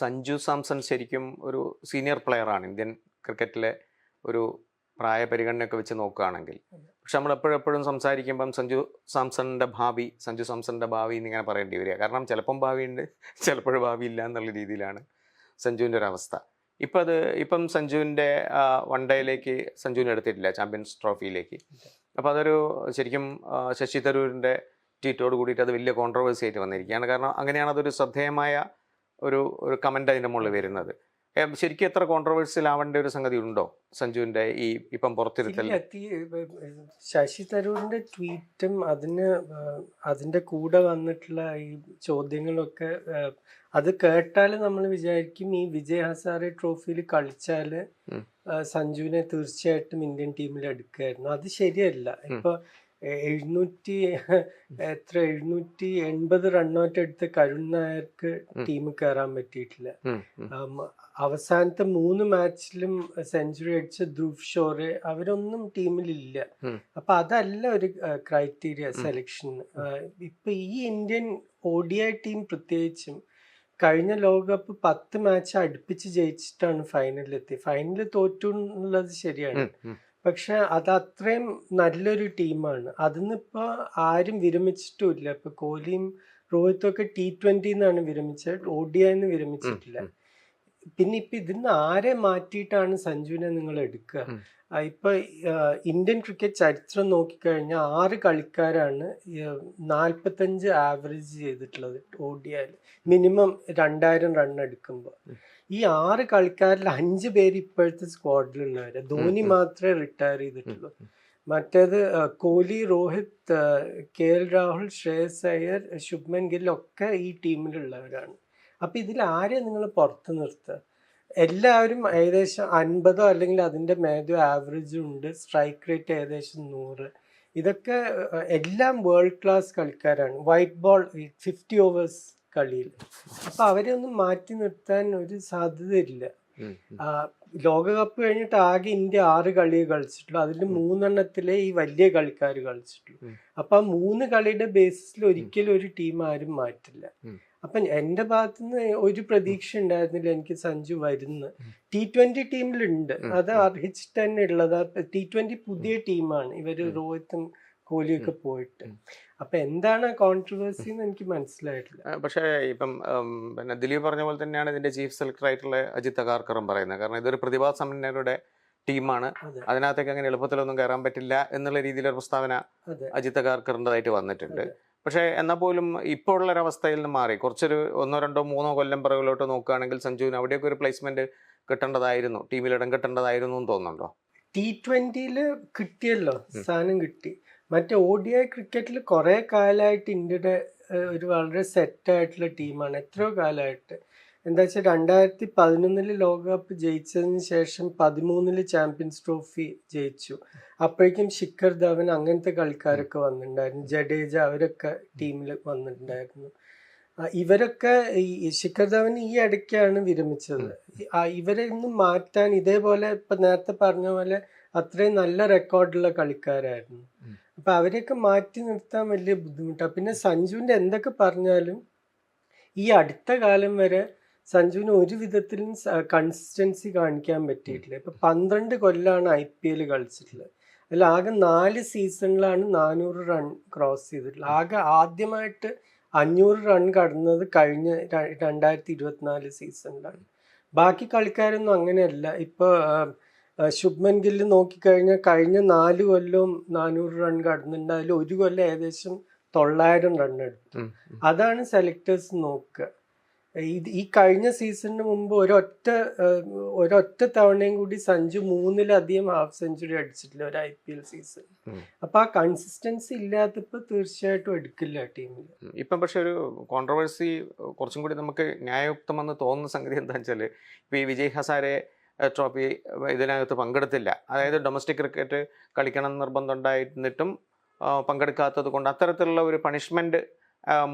സഞ്ജു സാംസൺ ശരിക്കും ഒരു സീനിയർ പ്ലെയറാണ്. ഇന്ത്യൻ ക്രിക്കറ്റിലെ ഒരു പ്രായ പരിഗണനയൊക്കെ വെച്ച് നോക്കുകയാണെങ്കിൽ. പക്ഷെ നമ്മൾ എപ്പോഴെപ്പോഴും സംസാരിക്കുമ്പം സഞ്ജു സാംസണിന്റെ ഭാവി സഞ്ജു സാംസണിന്റെ ഭാവി എന്നിങ്ങനെ പറയേണ്ടി വരിക. കാരണം ചിലപ്പം ഭാവിയുണ്ട് ചിലപ്പോഴും ഭാവി ഇല്ല എന്നുള്ള രീതിയിലാണ് സഞ്ജുവിന്റെ ഒരു അവസ്ഥ. ഇപ്പം അത് ഇപ്പം സഞ്ജുവിന്റെ വൺ ഡേയിലേക്ക് സഞ്ജുവിനെ എടുത്തിട്ടില്ല ചാമ്പ്യൻസ് ട്രോഫിയിലേക്ക്. അപ്പോൾ അതൊരു ശരിക്കും ശശി തരൂരിന്റെ ട്വീറ്റോട് കൂടിയിട്ട് അത് വലിയ കോൺട്രവേഴ്സി ആയിട്ട് വന്നിരിക്കുകയാണ്. കാരണം അങ്ങനെയാണ് അതൊരു ശ്രദ്ധേയമായ ഒരു ഒരു കമന്റ് അതിന്റെ മുകളിൽ വരുന്നത്. ശരിക്കും എത്ര കോൺട്രവേഴ്സിൽ ആവേണ്ട ഒരു സംഗതി ഉണ്ടോ? സഞ്ജുവിന്റെ ഈ ഇപ്പം പുറത്തിരുത്തൽ? ശശി തരൂരിന്റെ ട്വീറ്റും അതിന് അതിന്റെ അതിന്റെ കൂടെ വന്നിട്ടുള്ള ഈ ചോദ്യങ്ങളൊക്കെ അത് കേട്ടാൽ നമ്മൾ വിചാരിക്കും ഈ വിജയ് ഹസാരെ ട്രോഫിയിൽ കളിച്ചാൽ സഞ്ജുവിനെ തീർച്ചയായിട്ടും ഇന്ത്യൻ ടീമിൽ എടുക്കുമായിരുന്നു അത് ശരിയല്ല. ഇപ്പൊ എ- എഴുന്നൂറ്റി എത്ര എഴുന്നൂറ്റി എൺപത് റണ്ണൗട്ട് എടുത്ത് കരുൺ നായർക്ക് ടീം കയറാൻ പറ്റിയിട്ടില്ല. അവസാനത്തെ മൂന്ന് മാച്ചിലും സെഞ്ചുറി അടിച്ച ധ്രുവ് ഷോറെ അവരൊന്നും ടീമിലില്ല. അപ്പൊ അതല്ല ഒരു ക്രൈറ്റീരിയ സെലക്ഷൻ. ഇപ്പൊ ഈ Indian O D I team പ്രത്യേകിച്ചും കഴിഞ്ഞ ലോകകപ്പ് പത്ത് മാച്ച് അടുപ്പിച്ച് ജയിച്ചിട്ടാണ് ഫൈനലിലെത്തി ഫൈനലിൽ തോറ്റു എന്നുള്ളത് ശരിയാണ്. പക്ഷെ അത് അത്രയും നല്ലൊരു ടീമാണ്. അതിന്നിപ്പോ ആരും വിരമിച്ചിട്ടുമില്ല. ഇപ്പൊ കോഹ്ലിയും രോഹിത്തും ഒക്കെ ടി ട്വന്റി എന്നാണ് വിരമിച്ചത്. ഒ ഡി ഐന്ന് വിരമിച്ചിട്ടില്ല. പിന്നെ ഇപ്പൊ ഇതിന്ന് ആരെ മാറ്റിയിട്ടാണ് സഞ്ജുവിനെ നിങ്ങൾ എടുക്കുക. ഇപ്പൊ ഇന്ത്യൻ ക്രിക്കറ്റ് ചരിത്രം നോക്കിക്കഴിഞ്ഞാൽ ആറ് കളിക്കാരാണ് നാൽപ്പത്തഞ്ച് ആവറേജ് ചെയ്തിട്ടുള്ളത് ഒ ഡി ഐയിൽ മിനിമം രണ്ടായിരം റൺ എടുക്കുമ്പോൾ. ഈ ആറ് കളിക്കാരിൽ അഞ്ച് പേര് ഇപ്പോഴത്തെ സ്ക്വാഡിലുള്ളവര് ധോനി. മാത്രമേ റിട്ടയർ ചെയ്തിട്ടുള്ളൂ. മറ്റേത് കോഹ്ലി രോഹിത് കെ എൽ രാഹുൽ ശ്രേയസ് അയ്യർ ശുഭ്മൻ ഗിൽ ഒക്കെ ഈ ടീമിലുള്ളവരാണ്. അപ്പൊ ഇതിൽ ആരെ നിങ്ങൾ പുറത്ത് നിർത്തുക? എല്ലാവരും ഏകദേശം അൻപതോ അല്ലെങ്കിൽ അതിന്റെ മേധോ ആവറേജ് ഉണ്ട്. സ്ട്രൈക്ക് റേറ്റ് ഏകദേശം നൂറ്. ഇതൊക്കെ എല്ലാം വേൾഡ് ക്ലാസ് കളിക്കാരാണ്. വൈറ്റ് ബോൾ ഫിഫ്റ്റി ഓവേഴ്സ് കളിയിൽ. അപ്പൊ അവരെ ഒന്നും മാറ്റി നിർത്താൻ ഒരു സാധ്യതയില്ല. ലോകകപ്പ് കഴിഞ്ഞിട്ട് ആകെ ഇന്ത്യ ആറ് കളികൾ കളിച്ചിട്ടുള്ളൂ. അതിൽ മൂന്നെണ്ണത്തിലെ ഈ വലിയ കളിക്കാർ കളിച്ചിട്ടുള്ളൂ. അപ്പൊ ആ മൂന്ന് കളിയുടെ ബേസിസിൽ ഒരിക്കലും ഒരു ടീം ആരും മാറ്റില്ല. അപ്പം അപ്പൊ എന്റെ ഭാഗത്തുനിന്ന് ഒരു പ്രതീക്ഷ ഉണ്ടായിരുന്നില്ല എനിക്ക് സഞ്ജു വരുന്ന. ടി ട്വന്റി ടീമിലുണ്ട് അത്. അർഹിച്ചിട്ട് തന്നെ ഉള്ളത് ടി ട്വന്റി പുതിയ ടീമാണ് ഇവർ. രോഹിത്തും കോഹ്ലിയും പോയിട്ട്. അപ്പൊ എന്താണ് കോൺട്രവേഴ്സി എന്ന് എനിക്ക് മനസ്സിലായിട്ടില്ല. പക്ഷെ ഇപ്പം പിന്നെ ദിലീപ് പറഞ്ഞ പോലെ തന്നെയാണ് ഇതിന്റെ ചീഫ് സെലക്ടർ ആയിട്ടുള്ള അജിത് അഗാർക്കറും പറയുന്നത്. കാരണം ഇതൊരു പ്രതിഭാ സമന്വയരുടെ ടീമാണ്. അതെ. അതിനകത്തേക്ക് അങ്ങനെ എളുപ്പത്തിലൊന്നും കയറാൻ പറ്റില്ല എന്നുള്ള രീതിയിലൊരു പ്രസ്താവന അജിത് അഗാർക്കറിന്റെതായിട്ട് വന്നിട്ടുണ്ട്. പക്ഷെ എന്നാൽ പോലും ഇപ്പോൾ ഉള്ള ഒരു അവസ്ഥയിൽ നിന്ന് മാറി. കുറച്ചൊരു ഒന്നോ രണ്ടോ മൂന്നോ കൊല്ലം പിറകിലോട്ട് നോക്കുകയാണെങ്കിൽ സഞ്ജുവിന് അവിടെയൊക്കെ ഒരു പ്ലേസ്മെന്റ് കിട്ടേണ്ടതായിരുന്നു. ടീമിൽ ഇടം കിട്ടേണ്ടതായിരുന്നു എന്ന് തോന്നുന്നുണ്ടോ? ടി ട്വന്റിയിൽ കിട്ടിയല്ലോ. സാധനം കിട്ടി. മറ്റേ ഒ ഡി ഐ ക്രിക്കറ്റിൽ കുറേ കാലമായിട്ട് ഇന്ത്യയുടെ ഒരു വളരെ സെറ്റ് ആയിട്ടുള്ള ടീമാണ്. എത്രയോ കാലമായിട്ട് എന്താ വെച്ചാൽ രണ്ടായിരത്തി പതിനൊന്നിൽ ലോകകപ്പ് ജയിച്ചതിന് ശേഷം പതിമൂന്നിൽ ചാമ്പ്യൻസ് ട്രോഫി ജയിച്ചു. അപ്പോഴേക്കും ശിഖർ ധവൻ അങ്ങനത്തെ കളിക്കാരൊക്കെ വന്നിട്ടുണ്ടായിരുന്നു. ജഡേജ അവരൊക്കെ ടീമിൽ വന്നിട്ടുണ്ടായിരുന്നു. ഇവരൊക്കെ ഈ ശിഖർ ധവൻ ഈ ഇടയ്ക്കാണ് വിരമിച്ചത്. ഇവരെ ഇന്ന് മാറ്റാൻ ഇതേപോലെ ഇപ്പൊ നേരത്തെ പറഞ്ഞ പോലെ അത്രയും നല്ല റെക്കോർഡുള്ള കളിക്കാരായിരുന്നു. അപ്പൊ അവരെയൊക്കെ മാറ്റി നിർത്താൻ വലിയ ബുദ്ധിമുട്ടാണ് പിന്നെ സഞ്ജുവിന്റെ എന്തൊക്കെ പറഞ്ഞാലും ഈ അടുത്ത കാലം വരെ സഞ്ജുവിന് ഒരു വിധത്തിലും കൺസിസ്റ്റൻസി കാണിക്കാൻ പറ്റിയിട്ടില്ല. ഇപ്പൊ പന്ത്രണ്ട് കൊല്ലാണ് ഐ പി എൽ കളിച്ചിട്ടുള്ളത്. അതിൽ ആകെ നാല് സീസണിലാണ് നാനൂറ് റൺ ക്രോസ് ചെയ്തിട്ടുള്ളത്. ആകെ ആദ്യമായിട്ട് അഞ്ഞൂറ് റൺ കടന്നത് കഴിഞ്ഞ രണ്ടായിരത്തി ഇരുപത്തിനാല് സീസണിലാണ്. ബാക്കി കളിക്കാരൊന്നും അങ്ങനെയല്ല. ഇപ്പോൾ ശുഭ്മൻ ഗില്ല് നോക്കിക്കഴിഞ്ഞാൽ കഴിഞ്ഞ നാല് കൊല്ലവും നാനൂറ് റൺ കടന്നിട്ടുണ്ട് അതിൽ ഒരു കൊല്ലം ഏകദേശം തൊള്ളായിരം റൺ എടുത്തു. അതാണ് സെലക്ടേഴ്സ് നോക്കുക. ഇത് ഈ കഴിഞ്ഞ സീസണിന് മുമ്പ് ഒരൊറ്റ ഒരൊറ്റ തവണയും കൂടി സഞ്ജു മൂന്നിലധികം ഹാഫ് സെഞ്ചുറി അടിച്ചിട്ടില്ല ഒരു ഐ പി എൽ സീസൺ അപ്പൊ ആ കൺസിസ്റ്റൻസി ഇല്ലാത്തപ്പോ തീർച്ചയായിട്ടും എടുക്കില്ല ടീമിൽ. ഇപ്പം പക്ഷെ ഒരു കോൺട്രവേഴ്സി കുറച്ചും കൂടി നമുക്ക് ന്യായയുക്തമെന്ന് തോന്നുന്ന സംഗതി എന്താ വെച്ചാൽ ഇപ്പൊ ഈ വിജയ് ഹസാരെ ട്രോഫി ഇതിനകത്ത് പങ്കെടുത്തില്ല. അതായത് ഡൊമസ്റ്റിക് ക്രിക്കറ്റ് കളിക്കണം നിർബന്ധം ഉണ്ടായിരുന്നിട്ടും പങ്കെടുക്കാത്തത് കൊണ്ട് അത്തരത്തിലുള്ള ഒരു പണിഷ്മെന്റ്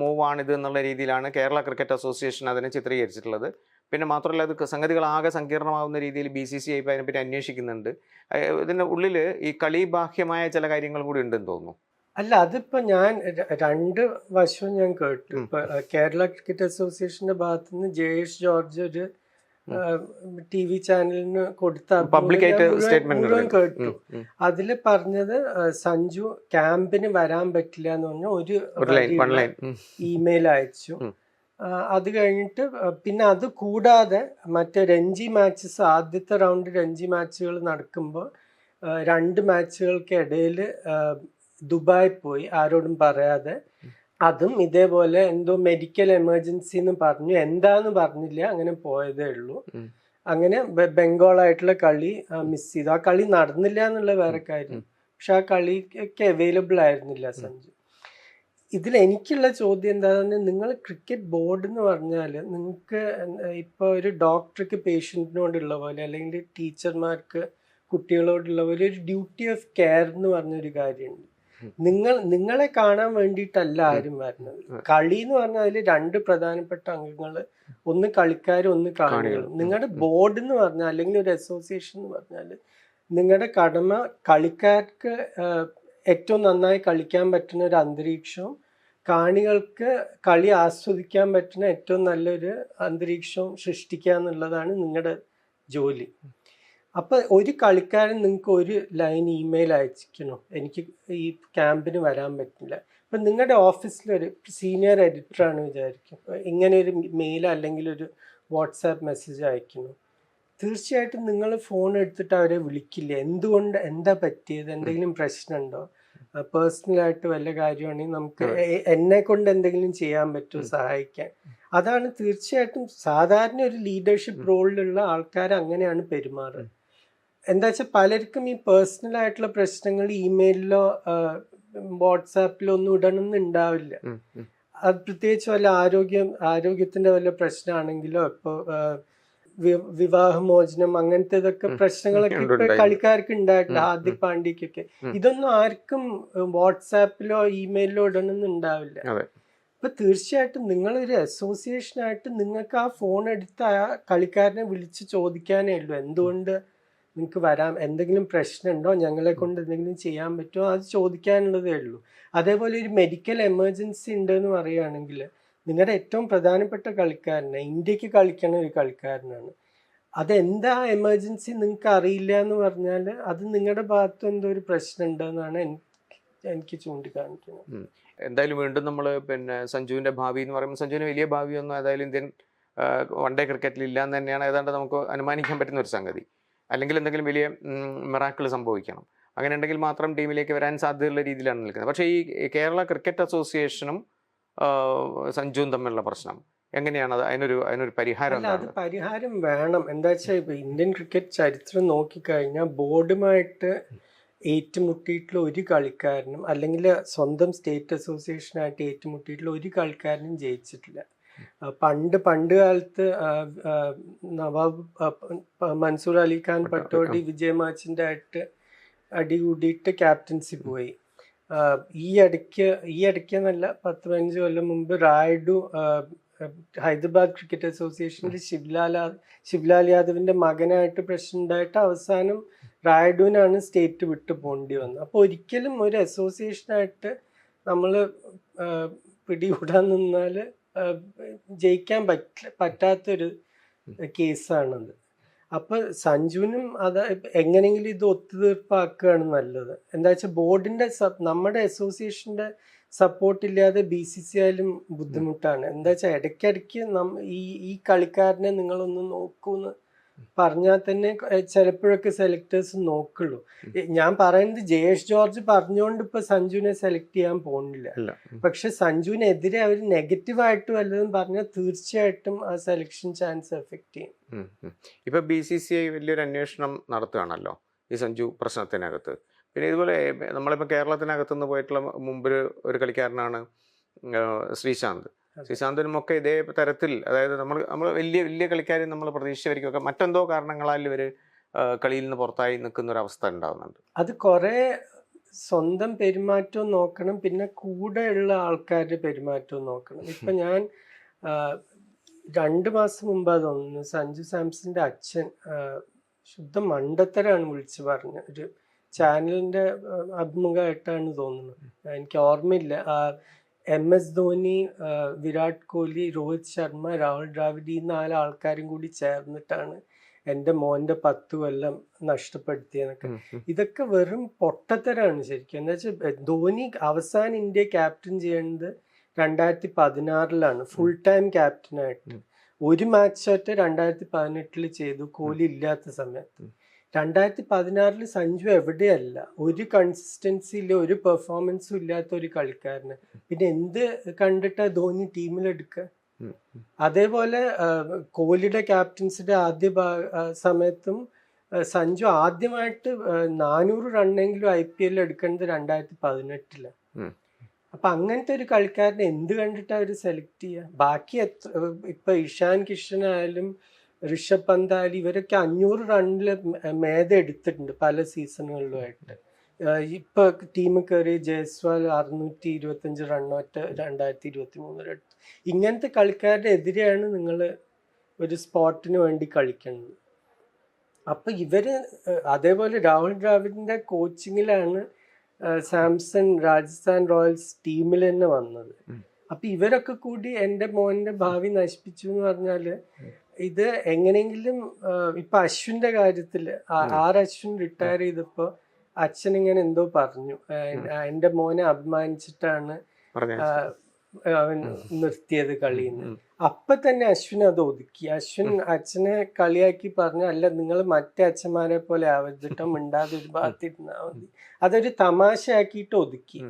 മൂവാണിത് എന്നുള്ള രീതിയിലാണ് കേരള ക്രിക്കറ്റ് അസോസിയേഷൻ അതിനെ ചിത്രീകരിച്ചിട്ടുള്ളത്. പിന്നെ മാത്രമല്ല അത് സംഗതികളാകെ സങ്കീർണമാവുന്ന രീതിയിൽ ബി സി സി ഐ അതിനെപ്പറ്റി അന്വേഷിക്കുന്നുണ്ട്. ഇതിന്റെ ഉള്ളിൽ ഈ കളി ബാഹ്യമായ ചില കാര്യങ്ങൾ കൂടി ഉണ്ടെന്ന് തോന്നുന്നു. അല്ല അതിപ്പോൾ ഞാൻ രണ്ട് വശവും ഞാൻ കേട്ടു. ഇപ്പോൾ കേരള ക്രിക്കറ്റ് അസോസിയേഷന്റെ ഭാഗത്തുനിന്ന് ജയേഷ് ജോർജ് ഒരു ടി വി ചാനലിന് കൊടുത്ത അഭിമുഖം പബ്ലിക് ആയിട്ട് ഞാൻ മുഴുവൻ- സ്റ്റേറ്റ്മെന്റ് കേട്ടു. അതിൽ പറഞ്ഞത് സഞ്ജു ക്യാമ്പിന് വരാൻ പറ്റില്ല എന്ന് പറഞ്ഞ ഒരു ഇമെയിൽ അയച്ചു. അത് കഴിഞ്ഞിട്ട് പിന്നെ അത് കൂടാതെ മറ്റേ രഞ്ജി മാച്ചസ് ആദ്യത്തെ റൗണ്ട് രഞ്ജി മാച്ചുകൾ നടക്കുമ്പോൾ രണ്ട് മാച്ചുകൾക്ക് ഇടയിൽ ദുബായ് പോയി ആരോടും പറയാതെ അതും ഇതേപോലെ എന്തോ മെഡിക്കൽ എമർജൻസി എന്ന് പറഞ്ഞു. എന്താന്ന് പറഞ്ഞില്ല. അങ്ങനെ പോയതേ ഉള്ളൂ. അങ്ങനെ ബംഗാളായിട്ടുള്ള കളി മിസ് ചെയ്തു. ആ കളി നടന്നില്ല എന്നുള്ള വേറെ കാര്യം. പക്ഷെ ആ കളിക്ക് അവൈലബിൾ ആയിരുന്നില്ല സഞ്ജു. ഇതിൽ എനിക്കുള്ള ചോദ്യം എന്താണെന്ന് നിങ്ങൾ ക്രിക്കറ്റ് ബോർഡ് എന്ന് പറഞ്ഞാൽ നിങ്ങൾക്ക് ഇപ്പോൾ ഒരു ഡോക്ടർക്ക് പേഷ്യന്റിനോടുള്ള പോലെ അല്ലെങ്കിൽ ടീച്ചർമാർക്ക് കുട്ടികളോടുള്ള പോലെ ഒരു ഡ്യൂട്ടി ഓഫ് കെയർ എന്ന് പറഞ്ഞൊരു കാര്യമുണ്ട്. നിങ്ങൾ നിങ്ങളെ കാണാൻ വേണ്ടിയിട്ടല്ല ആരും വരുന്നത്. കളി എന്ന് പറഞ്ഞാൽ അതിൽ രണ്ട് പ്രധാനപ്പെട്ട അംഗങ്ങൾ ഒന്ന് കളിക്കാരും ഒന്ന് കാണികളും. നിങ്ങളുടെ ബോർഡ് എന്ന് പറഞ്ഞാൽ അല്ലെങ്കിൽ ഒരു അസോസിയേഷൻ എന്ന് പറഞ്ഞാൽ നിങ്ങളുടെ കടമ കളിക്കാർക്ക് ഏറ്റവും നന്നായി കളിക്കാൻ പറ്റുന്ന ഒരു അന്തരീക്ഷവും കാണികൾക്ക് കളി ആസ്വദിക്കാൻ പറ്റുന്ന ഏറ്റവും നല്ലൊരു അന്തരീക്ഷം സൃഷ്ടിക്കുക എന്നുള്ളതാണ് നിങ്ങളുടെ ജോലി. അപ്പൊ ഒരു കളിക്കാരൻ നിങ്ങൾക്ക് ഒരു ലൈൻ ഇമെയിൽ അയച്ചിരിക്കണോ? എനിക്ക് ഈ ക്യാമ്പിന് വരാൻ പറ്റില്ല. ഇപ്പൊ നിങ്ങളുടെ ഓഫീസിലൊരു സീനിയർ എഡിറ്ററാണ് വിചാരിക്കും. ഇങ്ങനെ ഒരു മെയിൽ അല്ലെങ്കിൽ ഒരു വാട്സാപ്പ് മെസ്സേജ് അയക്കുന്നു തീർച്ചയായിട്ടും നിങ്ങൾ ഫോൺ എടുത്തിട്ട് അവരെ വിളിക്കില്ല? എന്തുകൊണ്ട് എന്താ പറ്റിയത്? എന്തെങ്കിലും പ്രശ്നമുണ്ടോ? പേഴ്സണലായിട്ട് വല്ല കാര്യമാണെങ്കിൽ നമുക്ക് എന്നെ കൊണ്ട് എന്തെങ്കിലും ചെയ്യാൻ പറ്റുമോ? സഹായിക്കാൻ. അതാണ് തീർച്ചയായിട്ടും സാധാരണ ഒരു ലീഡർഷിപ്പ് റോളിലുള്ള ആൾക്കാർ അങ്ങനെയാണ് പെരുമാറുക. എന്താ വെച്ചാൽ പലർക്കും ഈ പേഴ്സണൽ ആയിട്ടുള്ള പ്രശ്നങ്ങൾ ഇമെയിലിലോ വാട്സാപ്പിലോ ഒന്നും ഇടണമെന്ന് ഉണ്ടാവില്ല അത് പ്രത്യേകിച്ച് വല്ല ആരോഗ്യം ആരോഗ്യത്തിന്റെ വല്ല പ്രശ്നമാണെങ്കിലോ ഇപ്പോൾ വിവാഹമോചനം അങ്ങനത്തെ ഇതൊക്കെ പ്രശ്നങ്ങളൊക്കെ ഇപ്പൊ കളിക്കാർക്ക് ഉണ്ടായിട്ടുണ്ട് ആദ്യ ഹാർദിക് പാണ്ഡ്യക്കൊക്കെ ഇതൊന്നും ആർക്കും വാട്സാപ്പിലോ ഇമെയിലിലോ ഇടണമെന്ന് ഉണ്ടാവില്ല. അപ്പൊ തീർച്ചയായിട്ടും നിങ്ങളൊരു അസോസിയേഷനായിട്ട് നിങ്ങൾക്ക് ആ ഫോൺ എടുത്ത് ആ കളിക്കാരനെ വിളിച്ച് ചോദിക്കാനേ ഉള്ളൂ. എന്തുകൊണ്ട് നിങ്ങൾക്ക് വരാം. എന്തെങ്കിലും പ്രശ്നമുണ്ടോ? ഞങ്ങളെ കൊണ്ട് എന്തെങ്കിലും ചെയ്യാൻ പറ്റുമോ? അത് ചോദിക്കാനുള്ളതേ ഉള്ളൂ. അതേപോലെ ഒരു മെഡിക്കൽ എമർജൻസി ഉണ്ട് എന്ന് പറയുകയാണെങ്കിൽ നിങ്ങളുടെ ഏറ്റവും പ്രധാനപ്പെട്ട കളിക്കാരനെ ഇന്ത്യയ്ക്ക് കളിക്കണ ഒരു കളിക്കാരനാണ്. അതെന്താ എമർജൻസി നിങ്ങൾക്ക് അറിയില്ല എന്ന് പറഞ്ഞാൽ അത് നിങ്ങളുടെ ഭാഗത്ത് എന്തോ ഒരു പ്രശ്നം ഉണ്ടെന്നാണ് എനിക്ക് എനിക്ക് ചൂണ്ടിക്കാണിക്കുന്നത്. എന്തായാലും വീണ്ടും നമ്മൾ പിന്നെ സഞ്ജുവിന്റെ ഭാവി എന്ന് പറയുമ്പോൾ സഞ്ജുവിന് വലിയ ഭാവിയൊന്നും ഏതായാലും ഇന്ത്യൻ വൺ ഡേ ക്രിക്കറ്റിൽ ഇല്ല എന്ന് തന്നെയാണ്. ഏതാണ്ട് നമുക്ക് അനുമാനിക്കാൻ പറ്റുന്ന ഒരു സംഗതി. അല്ലെങ്കിൽ എന്തെങ്കിലും വലിയ മിറാക്കിൾ സംഭവിക്കണം. അങ്ങനെ ഉണ്ടെങ്കിൽ മാത്രം ടീമിലേക്ക് വരാൻ സാധ്യതയുള്ള രീതിയിലാണ് നിൽക്കുന്നത്. പക്ഷേ ഈ കേരള ക്രിക്കറ്റ് അസോസിയേഷനും സഞ്ജുവും തമ്മിലുള്ള പ്രശ്നം എങ്ങനെയാണ്? അത് അതിനൊരു അതിനൊരു പരിഹാരം അത് പരിഹാരം വേണം. എന്താ വെച്ചാൽ ഇപ്പൊ ഇന്ത്യൻ ക്രിക്കറ്റ് ചരിത്രം നോക്കിക്കഴിഞ്ഞാൽ ബോർഡുമായിട്ട് ഏറ്റുമുട്ടിയിട്ടുള്ള ഒരു കളിക്കാരനും അല്ലെങ്കിൽ സ്വന്തം സ്റ്റേറ്റ് അസോസിയേഷനായിട്ട് ഏറ്റുമുട്ടിയിട്ടുള്ള ഒരു കളിക്കാരനും ജയിച്ചിട്ടില്ല. പണ്ട് പണ്ട് കാലത്ത് നവാബ് മൻസൂർ അലി ഖാൻ പട്ടോടി വിജയ് മാച്ചിന്റെ ആയിട്ട് അടി കൂടിയിട്ട് ക്യാപ്റ്റൻസി പോയി. ഈ ഇടയ്ക്ക് ഈ ഇടയ്ക്ക് എന്നല്ല പത്ത് പതിനഞ്ച് കൊല്ലം മുമ്പ് റായിഡു ഹൈദരാബാദ് ക്രിക്കറ്റ് അസോസിയേഷനിൽ ശിവലാൽ ശിവ്ലാൽ യാദവിന്റെ മകനായിട്ട് പ്രശ്നം ഉണ്ടായിട്ട് അവസാനം റായിഡുവിനാണ് സ്റ്റേറ്റ് വിട്ടു പോകേണ്ടി വന്നത്. അപ്പോൾ ഒരിക്കലും ഒരു അസോസിയേഷനായിട്ട് നമ്മൾ പിടികൂടാൻ നിന്നാൽ ജയിക്കാൻ പറ്റ പറ്റാത്തൊരു കേസാണത്. അപ്പൊ സഞ്ജുവിനും അത് എങ്ങനെയെങ്കിലും ഇത് ഒത്തുതീർപ്പാക്കുകയാണ് നല്ലത്. എന്താ വെച്ചാൽ ബോർഡിന്റെ നമ്മുടെ അസോസിയേഷന്റെ സപ്പോർട്ട് ഇല്ലാതെ ബി സി സി ആയാലും ബുദ്ധിമുട്ടാണ്. എന്താ വെച്ചാൽ ഇടയ്ക്കിടയ്ക്ക് ഈ ഈ കളിക്കാരനെ നിങ്ങളൊന്ന് നോക്കൂന്ന് പറഞ്ഞാൽ തന്നെ ചിലപ്പോഴൊക്കെ സെലക്ടേഴ്സ് നോക്കുള്ളൂ. ഞാൻ പറയുന്നത് ജയേഷ് ജോർജ് പറഞ്ഞുകൊണ്ട് ഇപ്പൊ സഞ്ജുവിനെ സെലക്ട് ചെയ്യാൻ പോകുന്നില്ല. പക്ഷെ സഞ്ജുവിനെതിരെ അവർ നെഗറ്റീവായിട്ട് വല്ലതും പറഞ്ഞാൽ തീർച്ചയായിട്ടും ആ സെലക്ഷൻ ചാൻസ് എഫക്ട് ചെയ്യും. ഇപ്പൊ ബി സി സി ഐ വലിയൊരു അന്വേഷണം നടത്തുകയാണല്ലോ ഈ സഞ്ജു പ്രശ്നത്തിനകത്ത്. പിന്നെ ഇതുപോലെ നമ്മളിപ്പോൾ കേരളത്തിനകത്തുനിന്ന് പോയിട്ടുള്ള മുമ്പ് ഒരു കളിക്കാരനാണ് ശ്രീശാന്ത്. ശ്രീശാന്തിനും ഒക്കെ ഇതേ തരത്തിൽ അതായത് നമ്മൾ നമ്മൾ വലിയ വലിയ കളിക്കാരെ നമ്മൾ പ്രതീക്ഷിച്ചവർക്കൊക്കെ മറ്റെന്തോ കാരണങ്ങളാൽ ഇവർ കളിയിൽ നിന്ന് പുറത്തായി നിൽക്കുന്ന ഒരു അവസ്ഥ ഉണ്ടാകുന്നുണ്ട് അത് കുറെ സ്വന്തം പെരുമാറ്റവും നോക്കണം പിന്നെ കൂടെയുള്ള ആൾക്കാരുടെ പെരുമാറ്റവും നോക്കണം. ഇപ്പൊ ഞാൻ രണ്ടു മാസം മുമ്പ് തോന്നുന്നു സഞ്ജു സാംസന്റെ അച്ഛൻ ആ, ശുദ്ധ മണ്ടത്തരാണ് വിളിച്ചു പറഞ്ഞ. ഒരു ചാനലിന്റെ അഭിമുഖമായിട്ടാണ് തോന്നുന്നത്. എനിക്ക് ഓർമ്മയില്ല. എം എസ് ധോനി വിരാട് കോഹ്ലി രോഹിത് ശർമ്മ രാഹുൽ ദ്രാവിഡ് ഈ നാല് ആൾക്കാരും കൂടി ചേർന്നിട്ടാണ് എന്റെ മോന്റെ പത്ത് കൊല്ലം നഷ്ടപ്പെടുത്തിയെന്നൊക്കെ. ഇതൊക്കെ വെറും പൊട്ടത്തരാണ് ശരിക്കും. എന്താ വെച്ചാൽ ധോനി അവസാനം ഇന്ത്യ ക്യാപ്റ്റൻ ചെയ്യേണ്ടത് രണ്ടായിരത്തി പതിനാറിലാണ് ഫുൾ ടൈം ക്യാപ്റ്റനായിട്ട്. ഒരു മാച്ച് ഒറ്റ രണ്ടായിരത്തി പതിനെട്ടിൽ ചെയ്തു കോഹ്ലി ഇല്ലാത്ത സമയത്ത്. രണ്ടായിരത്തി പതിനാറിൽ സഞ്ജു എവിടെയല്ല? ഒരു കൺസിസ്റ്റൻസിയിൽ ഒരു പെർഫോമൻസും ഇല്ലാത്ത ഒരു കളിക്കാരന്. പിന്നെ എന്ത് കണ്ടിട്ട് ധോനി ടീമിലെടുക്കുക ഉം. അതേപോലെ കോഹ്ലിയുടെ ക്യാപ്റ്റൻസിയുടെ ആദ്യ സമയത്തും സഞ്ജു ആദ്യമായിട്ട് നാനൂറ് റണ്ണെങ്കിലും ഐ പി എല്ലിൽ എടുക്കേണ്ടത് രണ്ടായിരത്തി പതിനെട്ടിൽ. അപ്പൊ അങ്ങനത്തെ ഒരു കളിക്കാരനെ എന്ത് കണ്ടിട്ട് അവർ സെലക്ട് ചെയ്യുക ബാക്കി എത്ര ഇപ്പൊ ഇഷാൻ കിഷൻ ആയാലും ഋഷഭ് പന്താലി ഇവരൊക്കെ അഞ്ഞൂറ് റണ്ണിൽ മേധ എടുത്തിട്ടുണ്ട് പല സീസണുകളിലുമായിട്ട് ഇപ്പൊ ടീം കയറി ജയ്സ്വാൾ അറുന്നൂറ്റി ഇരുപത്തഞ്ച് റണ്ണൊറ്റ രണ്ടായിരത്തി ഇരുപത്തി മൂന്നിലെടുത്തു ഇങ്ങനത്തെ കളിക്കാരുടെ എതിരെയാണ് നിങ്ങൾ ഒരു സ്പോട്ടിന് വേണ്ടി കളിക്കുന്നത്. അപ്പൊ ഇവർ അതേപോലെ രാഹുൽ ദ്രാവിഡിന്റെ കോച്ചിങ്ങിലാണ് സാംസൺ രാജസ്ഥാൻ റോയൽസ് ടീമിൽ തന്നെ വന്നത്. അപ്പൊ ഇവരൊക്കെ കൂടി എന്റെ മോന്റെ ഭാവി നശിപ്പിച്ചു എന്ന് പറഞ്ഞാൽ ഇത് എങ്ങനെയെങ്കിലും ഇപ്പൊ അശ്വിന്റെ കാര്യത്തിൽ ആർ അശ്വിൻ റിട്ടയർ ചെയ്തപ്പോ അച്ഛൻ ഇങ്ങനെ എന്തോ പറഞ്ഞു. എന്റെ മോനെ അഭിമാനിച്ചിട്ടാണ് അവൻ നിർത്തിയത് കളിന്ന്. അപ്പൊ തന്നെ അശ്വിൻ അത് ഒതുക്കി. അശ്വിൻ അച്ഛനെ കളിയാക്കി പറഞ്ഞു അല്ല നിങ്ങൾ മറ്റേ അച്ഛന്മാരെ പോലെ ആവരുതിട്ടോ മിണ്ടാതെ ഒരു ഭാഗത്തിരുന്നാ മതി. അതൊരു തമാശയാക്കിയിട്ട് ഒതുക്കി.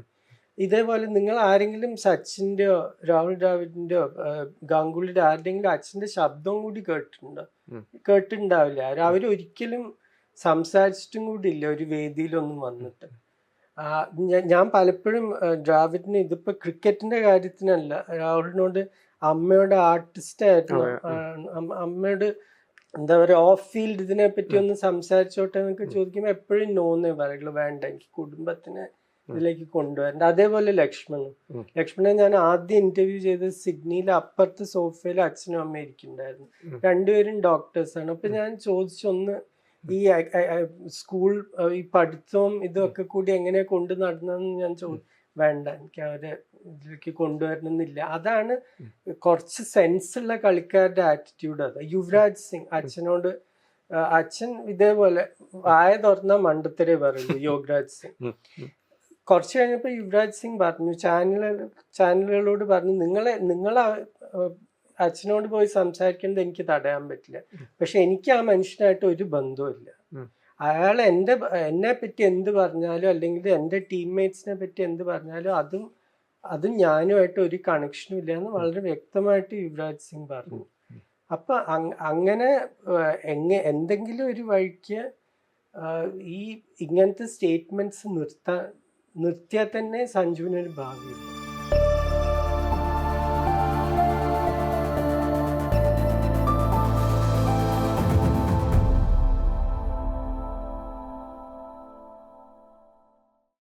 ഇതേപോലെ നിങ്ങൾ ആരെങ്കിലും സച്ചിന്റെയോ രാഹുൽ ദ്രാവിഡിന്റെയോ ഗാംഗുലിയുടെ ആരുടെങ്കിലും അച്ഛന്റെ ശബ്ദം കൂടി കേട്ടിട്ടുണ്ടോ. കേട്ടിട്ടുണ്ടാവില്ല. അവർ അവരൊരിക്കലും സംസാരിച്ചിട്ടും കൂടി ഇല്ല ഒരു വേദിയിലൊന്നും വന്നിട്ട്. ഞാൻ പലപ്പോഴും ദ്രാവിഡിന് ഇതിപ്പോ ക്രിക്കറ്റിന്റെ കാര്യത്തിനല്ല രാഹുലിനോട് അമ്മയുടെ ആർട്ടിസ്റ്റ് ആയിരുന്നു അമ്മയോട് എന്താ പറയുക ഓഫ് ഫീൽഡ് ഇതിനെ പറ്റി ഒന്ന് സംസാരിച്ചോട്ടെ എന്നൊക്കെ ചോദിക്കുമ്പോൾ എപ്പോഴും നോന്നേ പറയുള്ളൂ. വേണ്ട എനിക്ക് കുടുംബത്തിനെ ഇതിലേക്ക് കൊണ്ടുവരണ്ട. അതേപോലെ ലക്ഷ്മണൻ ഉം. ലക്ഷ്മണൻ ഞാൻ ആദ്യം ഇന്റർവ്യൂ ചെയ്തത് സിഡ്നിയിലെ അപ്പുറത്തെ സോഫയിൽ അച്ഛനും അമ്മയും ഇരിക്കുന്നുണ്ടായിരുന്നു. രണ്ടുപേരും ഡോക്ടേഴ്സാണ് അപ്പൊ ഞാൻ ചോദിച്ചൊന്ന് ഈ സ്കൂൾ ഈ പഠിത്തവും ഇതൊക്കെ കൂടി എങ്ങനെ കൊണ്ടു നടന്നതെന്ന് ഞാൻ ചോദിച്ചു വേണ്ട എനിക്ക് അവരെ ഇതിലേക്ക് കൊണ്ടുവരണമെന്നില്ല. അതാണ് കുറച്ച് സെൻസ് ഉള്ള കളിക്കാരുടെ ആറ്റിറ്റ്യൂഡ് അത്. യുവരാജ് സിംഗ് അച്ഛനോട് അച്ഛൻ ഇതേപോലെ വായ തുറന്ന മണ്ടത്തരേ പറയുള്ളൂ യോഗരാജ് സിംഗ്. കുറച്ച് കഴിഞ്ഞപ്പോൾ യുവരാജ് സിംഗ് പറഞ്ഞു ചാനൽ ചാനലുകളോട് പറഞ്ഞു നിങ്ങളെ നിങ്ങൾ അച്ഛനോട് പോയി സംസാരിക്കുന്നത് എനിക്ക് തടയാൻ പറ്റില്ല. പക്ഷെ എനിക്ക് ആ മനുഷ്യനായിട്ട് ഒരു ബന്ധവുമില്ല. ഉം. അയാൾ എന്റെ എന്നെ പറ്റി എന്ത് പറഞ്ഞാലും അല്ലെങ്കിൽ എന്റെ ടീംമേറ്റ്സിനെ പറ്റി എന്ത് പറഞ്ഞാലും അതും അതും ഞാനുമായിട്ട് ഒരു കണക്ഷനും ഇല്ല എന്ന് വളരെ വ്യക്തമായിട്ട് യുവരാജ് സിംഗ് പറഞ്ഞു. അപ്പം അങ്- അങ്ങനെ എങ്ങ എന്തെങ്കിലും ഒരു വഴിക്ക് ഈ ഇങ്ങനത്തെ സ്റ്റേറ്റ്മെന്റ്സ് നിർത്താൻ നിർത്തിയാൽ തന്നെ സഞ്ജുവിനൊരു ഭാവിയില്ല